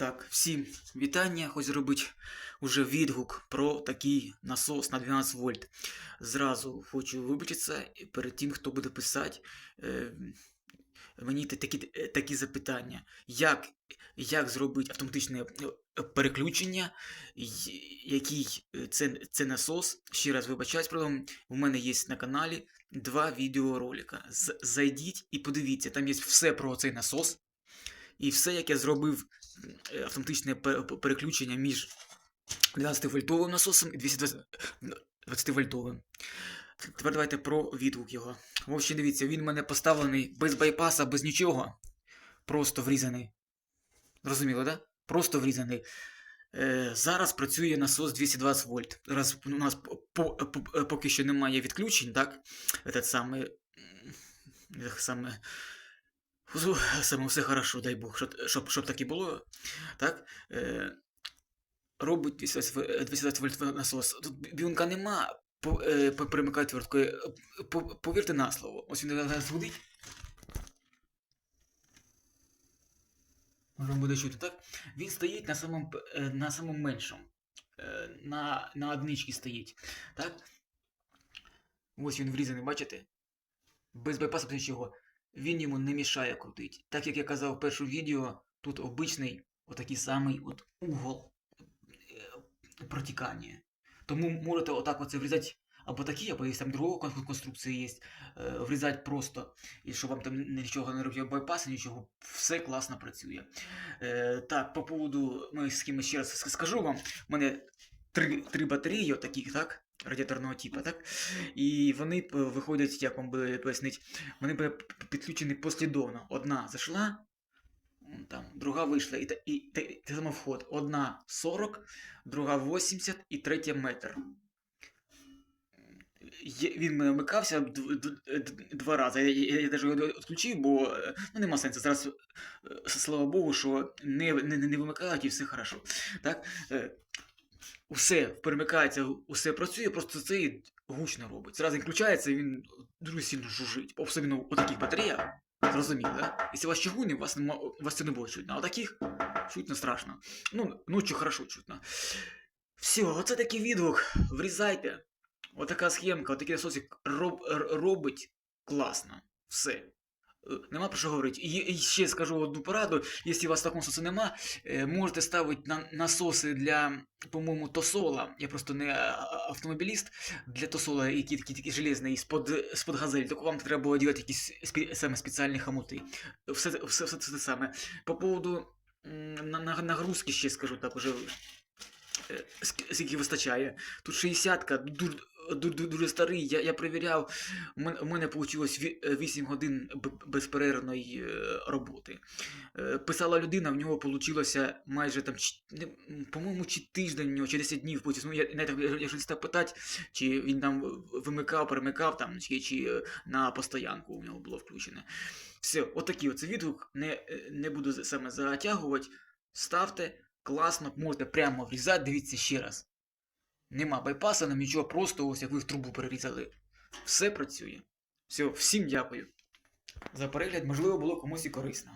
Так, всім вітання. Хочу зробити уже відгук про такий насос на 12 вольт. Зразу хочу вибачитися перед тим, хто буде писати. Е, мені такі, е, такі запитання. Як, як зробити автоматичне е, переключення, який е, це, це насос. Ще раз вибачаюсь, правда, у мене є на каналі два відеоролика. Зайдіть і подивіться, там є все про цей насос. І все, як я зробив автоматичне пе- пе- переключення між 12-вольтовим насосом і 220-вольтовим. Тепер давайте про відгук його. В общем, дивіться, він в мене поставлений без байпаса, без нічого. Просто врізаний. Зрозуміло, так? Да? Просто врізаний. Е, зараз працює насос 220 вольт. Раз у нас по, по- поки що немає відключень, так? Этот саме, саме, Фу, саме все хорошо, дай Бог, щоб, щоб, щоб так і було. Так? Е, робить 220 вольт насос. Тут бігунка нема, по, е, перемикає твердкою. Е, по- Повірте на слово. Ось він зараз гудить. Може буде чути, так? Він стоїть на самому, е, на самому меншому. Е, На, на одничці стоїть. Так? Ось він врізаний, бачите? Без байпаса без нічого. Він йому не мішає крутити. Так як я казав в першому відео, тут обичний отакий самий от угол е, протікання. Тому можете отак оце врізати або такі, або є там другого кон- конструкції є. е, Врізати просто, і щоб вам там нічого не робити байпаси, нічого, все класно працює. Е, так, по поводу, ми з ким ще раз скажу вам, у мене три, три батареї таких, так? Радіаторного типу, так? І вони виходять, як вам би пояснити, вони підключені послідовно. Одна зайшла, там, друга вийшла, і, і, і те саме вход. Одна 40, друга 80 і третя метр. Є- Він вмикався два рази. Я, я, я навіть його відключив, бо е, ну, нема сенсу. Зараз, е, слава Богу, що не, не, не вимикають і все хорошо. Так? Усе перемикається, усе працює, просто цей гучно робить. Зразу він включається, і він дуже сильно жужжить. Особливо у таких батареях. Зрозуміло, да? Якщо у вас чугунні, вас, вас це не буде чутно. А у таких чутно страшно. Ну, ночі хорошо чутно. Все, оце такий відгук. Врізайте. Отака схемка, отакий насосик роб, робить класно. Все. Е, Нема про що говорити. І, ще скажу одну пораду. Якщо у вас такого насосу нема, е, можете ставити на, насоси для, по-моєму, тосола. Я просто не автомобіліст. Для тосола, які такі, такі железні, з-под, газель. Так вам треба було робити якісь спе, саме спеціальні хомути. Все, все, все, це саме. По поводу на, на, нагрузки ще скажу так уже. е, Скільки вистачає. Тут 60-ка, дуже, дуже, старий. Я, я перевіряв, у мене, вийшло 8 годин безперервної е, роботи. Е, Писала людина, в нього вийшло майже там, по-моєму, чи тиждень, чи 10 днів потім. Ну, я, не став питати, чи він там вимикав, перемикав, там, чи, чи е, на постоянку у нього було включене. Все, отакий оце відгук. Не, не буду саме затягувати. Ставте, класно, можете прямо врізати, дивіться ще раз. Нема байпаса, нам нічого, просто ось як ви в трубу перерізали. Все працює. Все, всім дякую за перегляд, можливо, було комусь і корисно.